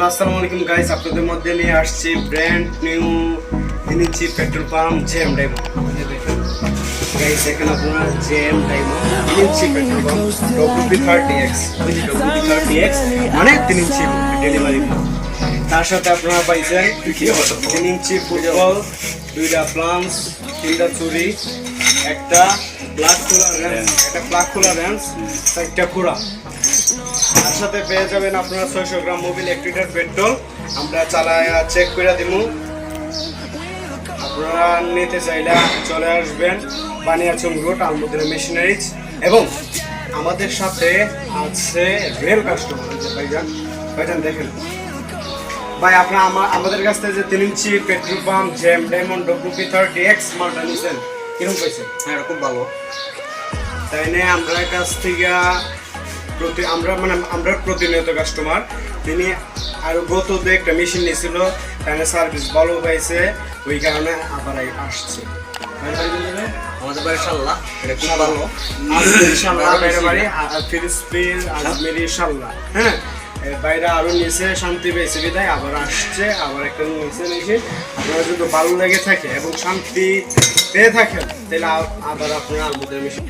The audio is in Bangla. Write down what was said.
হ্যালো, আসসালামু আলাইকুম গাইস আপনাদের মধ্যে নিয়ে আসছি ব্র্যান্ড নিউ তিন petrol pump gem diamond guys এখানে আপনারা জেম ডায়মন্ড তিন petrol pump WP thirty X WP thirty X মানে তিন ইঞ্চি ডেলিভারি তার সাথে আপনারা পাইছেন তিন ইঞ্চি ফুটবল দুইটা প্লামস তিনটা চুরি একটা ব্লাক খোলা একটা ব্লাক খোলা র্যান্স চারটা খোড়া তার সাথে পেয়ে যাবেন আপনারা ছয়শো গ্রাম মোবিল এক লিটার পেট্রোল। আমরা চালায় চেক করে দিব আপনারা নিতে চাইলে চলে আসবেন বানিয়াচং রোড আলমুদ্রা মেশিনারিজ। এবং আমাদের সাথে আছে রেল কাস্টমার ভাইজান। ভাইজান দেখেন। ভাই আপনার আমা- আমাদের কাছ থেকে যে তিন inch petrol pump gem diamond WP thirty X মালটা নিয়েছেন কীরকম পাইছেন হ্যাঁ এরকম ভালো। তাই নিয়ে আমরা কাছ থেকে প্রতি আমরা মানে আমরা প্রতিনিয়ত কাস্টমার তিনি আরও গত দু একটা মেশিন নিয়েছিল তাহলে সার্ভিস ভালো পাইছে ওই কারণে আবার আসছে? আমাদের বাড়ি সাল্লাহ এটা খুব ভালো। বাইরে বাড়ি আজমের হ্যাঁ? বাইরে আরও নিচে শান্তি পেয়েছে বিদায় আবার আসছে আবার একটা নিচে নিচে আপনারা যদি ভালো লেগে থাকে এবং শান্তি পেয়ে থাকেন তাহলে আবার আপনারা আলমুদের মিশন